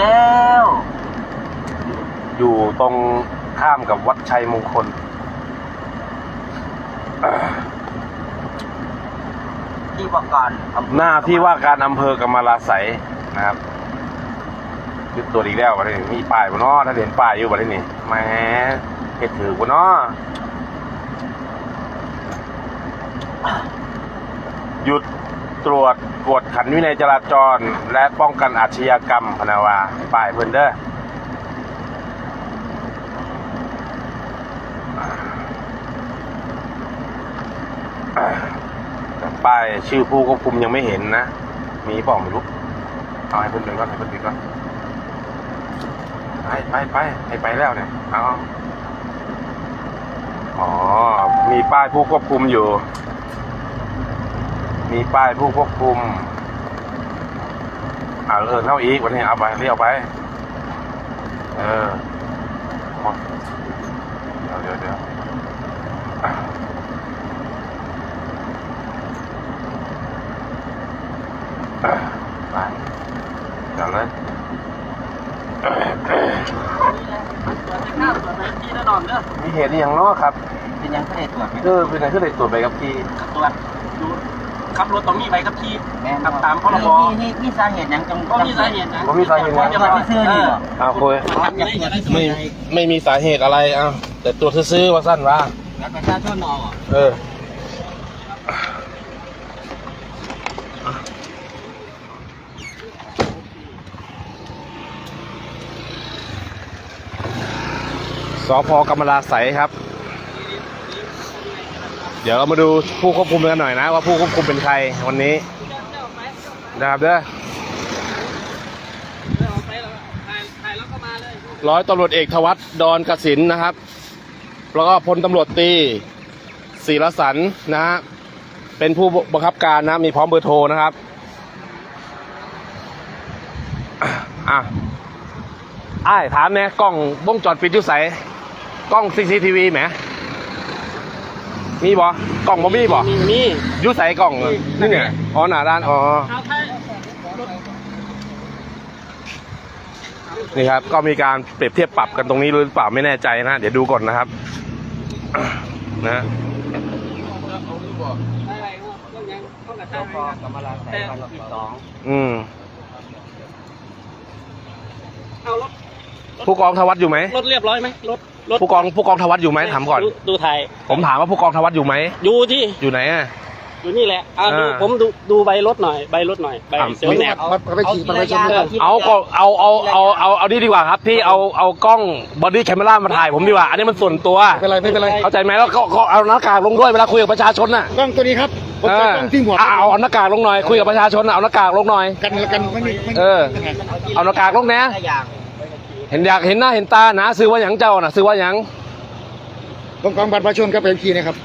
แล้ว อยู่ตรงข้ามกับวัดชัยมงคล ที่ว่าการอำเภอหน้าที่ว่าการอำเภอกำมะลาไสยนะครับยึดตัวจอีกแล้ววันนี้มีป้ายบนน้อถ้าเห็นป้ายอยู่วันนี้แหมเห็ดถือบนน้อหยุด ตรวจกวดขันวินัยจราจร และป้องกันอาชญากรรมพนาวาป้ายเพิ่นเด้อป้ายชื่อผู้ควบคุมยังไม่เห็นนะ มีเปล่าไม่รู้เอาให้เพิ่นเดินก่อนให้เพิ่นเดินก่อนไปไปไปให้ไปแล้วเนี่ยเอาอ๋อ มีป้ายผู้ควบคุมอยู่ มีป้ายผู้ควบคุมอ่าเออเท่าอีกวันนี้เอาไปเรียกไป เออหมดเดี๋ยวเดี๋ยวเดี๋ยวไปเดี๋ยวเลยข้าวตัวไหนที่ระนอนเด้อมีเหตุอหย่างเนาะครับ เป็นยังไม่ได้ตรวจไหมเออเป็นไงคือได้ตรวจใบขับขี่ตรวจดู ขับรถต้องมีใบขับขี่แม่นขับตามพรบมีมีมีสาเหตุหยังจังก็มีสาเหตุนะผมมีสาเหตุจะนะมาซื้อนี่เหรออ้าวคุยอยากตรวจไม่ไม่มีสาเหตุอะไรอ้าวแต่ตรวจซื้อๆว่าสั้นว่าบัตรประชาชนเอาเออ สพกำมะลาใสครับ เดี๋ยวเรามาดูผู้ควบคุมกันหน่อยนะ ว่าผู้ควบคุมเป็นใครวันนี้นะครับเด้อร้อยตำรวจเอกทวัตดอนกสินนะครับ แล้วก็พลตำรวจตีศิรสันนะฮะเป็นผู้บังคับการนะ มีพร้อมเบอร์โทรนะครับอะอ้ถามเนี่ยกล้องวงจรปิดอยู่ใสกล้อง CCTV แหม มีบ่กล้องบ่มีบ่มีมีอยู่ใสกล้องอะนี่ไงอ๋อหน้าด้านอ๋อ เอาไทยนี่ครับ ก็มีการเปรียบเทียบปรับกันตรงนี้หรือเปล่าไม่แน่ใจนะ เดี๋ยวดูก่อนนะครับ นะอะไรต้องยังต้องกระสทั่งพกำมะลาไสยพันที่สองอืมเอารถผู้กองทวัตอยู่ไหมรถเรียบร้อยไหมรถ รถผู้กองผู้กองทวัตอยู่ไหมถามก่อน ดูดูไทยผมถามว่าผู้กองทวัตอยู่ไหมอยู่ที่อยู่ไหนอะอยู่นี่แหละอ่าดูอ่า ผมดูดูใบรถหน่อยใบรถหน่อยใบอะ เซลล์แนบเอาไปขี่ไปชมเอาก็เอาเอาเอาเอาเอาดีดีกว่าครับพี่เอาเอากล้องบอดี้แคมเมรามาถ่ายผมดีกว่า อันนี้มันส่วนตัว ไม่เป็นไรไม่เป็นไรเข้าใจไหมแล้วก็ก็เอาหน้ากากลงด้วยเวลาคุยกับประชาชนน่ะกล้องตัวนี้ครับผมเอใช้อกล้องที่หัวเอาเอาเอาหน้ากากลงหน่อยคุยกับประชาชนน่ะเอาหน้ากากลงหน่อย กันกันไม่มีไม่มีเออ เอาหน้ากากลงแนะตัวอย่าง เห็นอยากเห็นหน้าเห็นตานะซื้อว่าหยังเจ้าน่ะซื้อว่าหยังกองกองบัตรประชาชนครับเป็นขี่นะครับ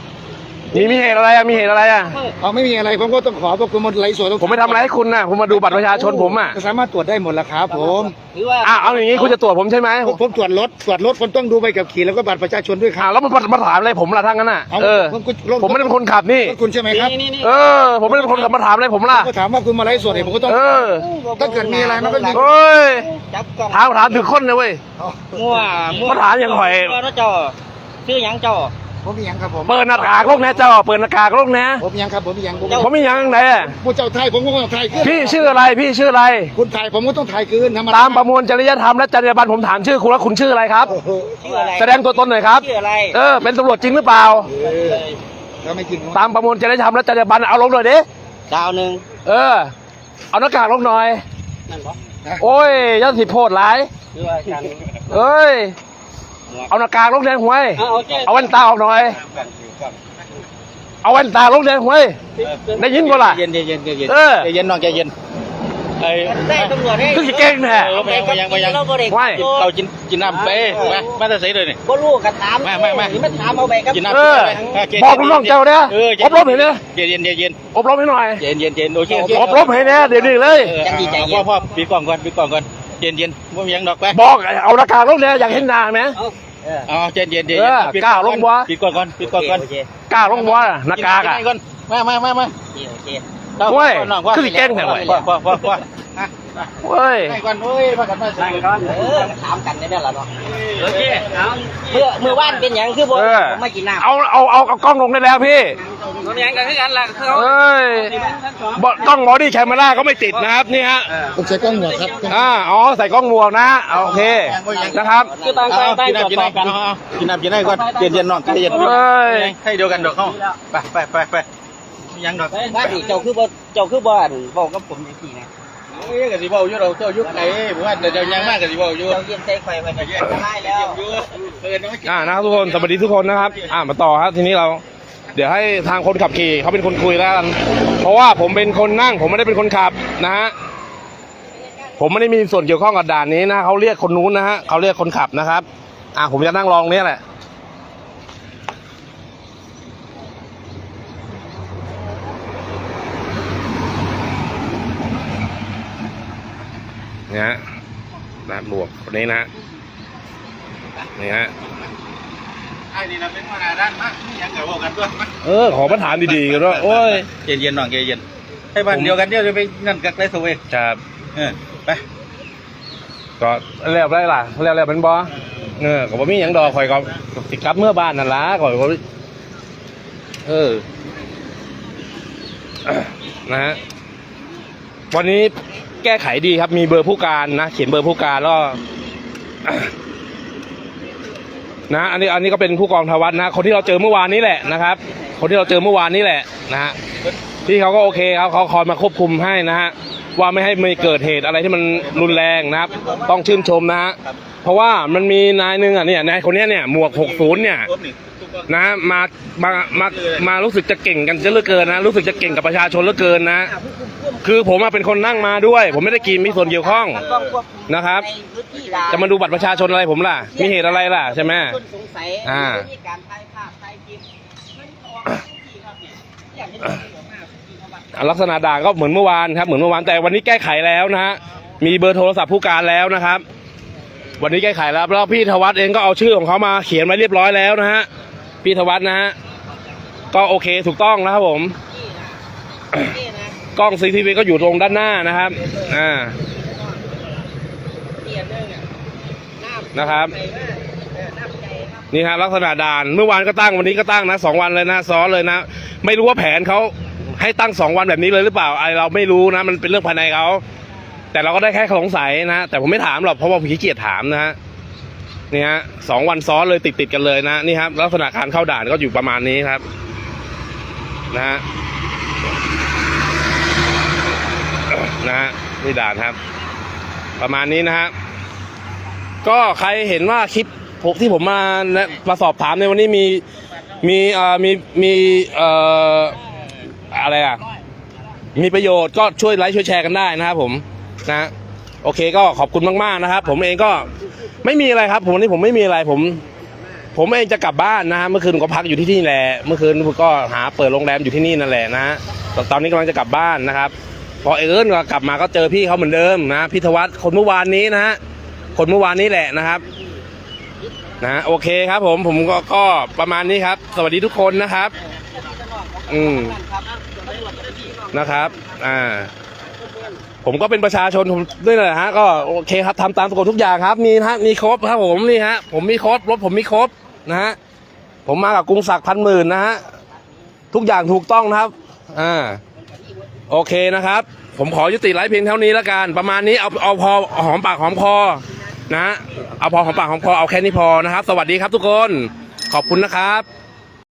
มีมีเหตุอะไรอะมีเหตุอะไรอะเอาไม่มีอะไรผมก็ต้องขอพวกคุณมาไลฟ์สดผมไม่ทำอะไรให้คุณนะผมมาดูบัตรประชาชนผมอะสามารถตรวจได้หมดแล้วครับผมหรือว่าอะเอาอย่างงี้คุณจะตรวจผมใช่ไหมผมผมตรวจรถตรวจรถคนต้องดูใบขับขี่แล้วก็บัตรประชาชนด้วยคอะรับแล้วมันมาถามอะไรผมล่ะทั้งนั้นอะเอาเออผมก็ลงผมไม่ได้เป็นคนขับนี่รถคุณใช่ไหมครับนี่นี่นี่เออ ผมไม่ได้เป็นคนขับมาถามอะไรผมล่ะก็ถามว่าคุณมาไลฟ์สดเนี่ยผมก็ต้องเออถ้าเกิดมีอะไรมันก็มีเอ้ยจับกล้องถามถามถึงคนนะเว้ยมั่วมั่วเขาถามอย่างข่อยว่าเจ้าชื่อหยังเจ้า ผมมีหยังครับผมเปิดหน้ากากลงนะเจ้าเปิดหน้ากากลงนะผมมีหยังครับผมมีหยังผมผมมีหยังไหนอะผู้เจ้าไทยผมก็ต้องถ่ายคืนพี่ชื่ออะไรพี่ชื่ออะไร คุณถ่ายผมก็ต้องถ่ายคืนธรรมดตามประมวลจริยธรรมและจรรยาบรรณผมถามชื่อคุณแล้วคุณชื่ออะไรครับ โอ้โหชื่ออะไรแสดงตัวตนหน่อยครับ ชื่ออะไรเออเป็นตำรวจจริงหรือเปล่าถ้าไม่จริงตามประมวลจริยธรรมและจรรยาบรรณเอาลงหน่อยดิดาวหนึ่งเออ เอาหน้ากากลงหน่อย นั่นปะโอ้ยยัดสิโพดหลาย ชื่อว่ากัน เอ้ย เอาหน้ากากลงแดงหวยเอาเอาแก้เอาแว่นตาออกหน่อย เอาแว่นตาลงแดงหวย ได้ยินบ่ล่ะเย็นเย็นเย็นเย็นเออเย็นน้องใจเย็นไอ้ได้ตำรวจให้คือสิเก่งแท้เออไปยังไปยังไปยังไม่เรากินกินน้ำไปมามาแต่ใส่เลยนี่ก็ลูกกันถามมามามานี่มันถามเอาไปครับกินน้ำเออบอกลูกน้องเจ้าเนี่ยเอออบรมเห็นเนี่ยเย็นเย็นเย็นเย็นอบรมให้หน่อย เย็นเย็นเย็นโอเคโอเคอบรมให้เนี่ยเดี๋ยวนี้เลยจังดีใจพ่อพ่อปิดกล่องก่อนปิดกล่องก่อน เย็นเย็นว่ามีหยังดอกไปบอกเอาหน้ากากลงเนี่ยอยากเห็นหน้าไหมอ๋อเย็นเย็นเย็นเออกล้าลงบ่ปิดกล่องก่อนปิดกล่องก่อนโอเคกล้าลงวะหน้ากากอะก่อนมามามามาโอเคเว้ยคือสิเก่งแท้เว้ยพ่อพ่อพ่อพ่อเว้ย ให้ก่อนโอ้ยพากันมาใส่นั่งก่อนเออถามกันได้แล้วล่ะเนาะโอเคเอาเมื่อเมื่อวานเป็นหยังคือบ่เออ ผมไม่กินน้ำเอาเอาเอาเอากล้องลงได้แล้วพี่มั นยังกันคือกันล่ะคือเอ้ยบกล้องบอดี้แคมเมราก็ไม่ติดนะครับนี่ฮะต้องใช้กล้องหมวกครับอ่าอ๋อใส่กล้องหมวกนะโอเคนะครับคือต่างคนต่างกินตรวจน้ำกินสอบกันน้ำกินน้ำกินได้ก่อนเย็นเย็นๆน้องใกล้เย็นเอ้ยให้เดียวกันดอกเข้าไปไปไปไปยังดอกว่าดิเจ้าคือบ่เจ้าคือบ่อันบอกกับผมจังซี่นะเอ้ยกะสิเว้าอยู่เราเจ้ายุคไหนผมว่าแต่เดี๋ยวยังมากกะสิเว้าอยู่เจ้าเยี่ยมใจไฟไว้กันได้แล้วอยู่เพิ่นเอามากินอ่านะครับทุกคนสวัสดีทุกคนนะครับ อ่ามาต่อครับทีนี้เรา เดี๋ยวให้ทางคนขับขี่เขาเป็นคนคุยแล้วกัน เพราะว่าผมเป็นคนนั่ง ผมไม่ได้เป็นคนขับนะฮะ ผมไม่ได้มีส่วนเกี่ยวข้องกับด่านนี้นะเขาเรียกคนนู้นนะฮะเขาเรียกคนขับนะครับ อ่าผมจะนั่งรองเนี้ยแหละเนี่ยฮะนะหมวกคนนี้นะฮะนี่ฮะ ไอ้นี่นะเป็นมาหน้าด้านมากยังเดี๋ยวบอกกันด้วยมาเออ ขอมาถามดีๆกันว่าโอ้ยเย็นเย็นๆน้องเย็นเย็นๆให้บ้านเดียวกันเดี๋ยวจะไปนั่นกับไรสเวยครับเออไปก็เรียบได้ล่ะเรียบเรียบเป็นบอเออก็บ่มีหยังดอกข่อยก็สิกลับเมื่อบ้านนั่นล่ะข่อยก็เออนะฮะวันนี้แก้ไขดีครับมีเบอร์ผู้การนะเขียนเบอร์ผู้การแล้วก็ นะอันนี้อันนี้ก็เป็นผู้กองทวัฒน์นะคนที่เราเจอเมื่อวานนี้แหละนะครับ คนที่เราเจอเมื่อวานนี้แหละนะฮะพี่เขาก็โอเคครับเขาคอยมาควบคุมให้นะฮะว่าไม่ให้มีเกิดเหตุอะไรที่มันรุนแรงนะครับ ต้องชื่นชมนะฮะเพราะว่ามันมีนายหนึ่งอะเนี่ยนายคนเนี้ยเนี่ยหมวก 60 เนี่ยนี่ทุกคนะมามามามารู้สึกจะเก่งกันจะเลือเกินนะ รู้สึกจะเก่งกับประชาชนเลือเกินนะ คือผมอะเป็นคนนั่งมาด้วย ผมไม่ได้กินมีส่วนเกี่ยวข้องต้องควบคุมนะครับ ในพื้นที่ด่านจะมาดูบัตรประชาชนอะไรผมล่ะ มีเหตุอะไรล่ะใช่ไหม คนสงสัยอ่ามีการถ่ายภาพถ่ายคลิปมันออกพื้นที่ครับเนี่ยอยากให้ดูหัวหน้าพื้นที่เขาบ้างลักษณะด่างก็เหมือนเมื่อวานครับเหมือนเมื่อวานแต่วันนี้แก้ไขแล้วนะฮะมีเบอร์โทรศัพท์ผู้การแล้วนะครับ วันนี้แก้ไขแล้วแล้วพี่ธวัฒน์เองก็เอาชื่อของเขามาเขียนไว้เรียบร้อยแล้วนะฮะพี่ธวัฒน์นะฮะก็โอเคถูกต้องนะครับผมนี่นะ กล้องซีทีวีก็อยู่ตรงด้านหน้านะครับ อ่านะครับ นี่ฮะลักษณะด่าน เมื่อวานก็ตั้งวันนี้ก็ตั้งนะสองวันเลยนะซ้อนเลยนะ ไม่รู้ว่าแผนเขาให้ตั้งสองวันแบบนี้เลยหรือเปล่าไอเราไม่รู้นะ มันเป็นเรื่องภายในเขาแต่เราก็ได้แค่สงสัยนะ แต่ผมไม่ถามหรอกเพราะว่าผมขี้เกียจถามนะฮะนี่ฮะสองวันซ้อนเลยติดติดกันเลยนะนี่ครับลักษณะการเข้าด่านก็อยู่ประมาณนี้ครับ นะฮะ นะฮะนี่ด่านครับ ประมาณนี้นะฮะก็ใครเห็นว่าคลิปผมที่ผมมาแนะมาสอบถามในวันนี้มีมีเอ่อมีมีเอ่ออะไรอะ มีประโยชน์ก็ช่วยไลค์ช่วยแชร์กันได้นะครับผมนะโอเคก็ขอบคุณมากๆนะครับ ผมเองก็ไม่มีอะไรครับ ผมวันนี้ผมไม่มีอะไรผม ผมเองจะกลับบ้านนะฮะเมื่อคืนก็พักอยู่ที่นี่แหละเมื่อคืนก็หาเปิดโรงแรมอยู่ที่นี่นั่นแหละนะตอนนี้กำลังจะกลับบ้านนะครับ พอเอิญก็กลับมาก็เจอพี่เขาเหมือนเดิมนะพิทวัฒน์คนเมื่อวานนี้นะฮะคนเมื่อวานนี้แหละนะครับนะโอเคครับผมผมก็ก็ประมาณนี้ครับ สวัสดีทุกคนนะครับ อืมนะครับ อ่า ผมก็เป็นประชาชนผมด้วยนะฮะก็โอเคครับทำตามกฎทุกอย่างครับ มีนะฮะมีครบครับผมนี่ฮะผมมีครบรถผมมีครบนะฮะผมมากับกรุงศักดิ์พันหมื่นนะฮะทุกอย่างถูกต้องนะครับ อ่า โอเคนะครับ ผมขอยุติไลฟ์เพียงเท่านี้แล้วกัน ประมาณนี้เอาเอาพอหอมปากหอมคอนะ เอาพอหอมปากหอมคอเอาแค่นี้พอนะครับ สวัสดีครับทุกคน ขอบคุณนะครับ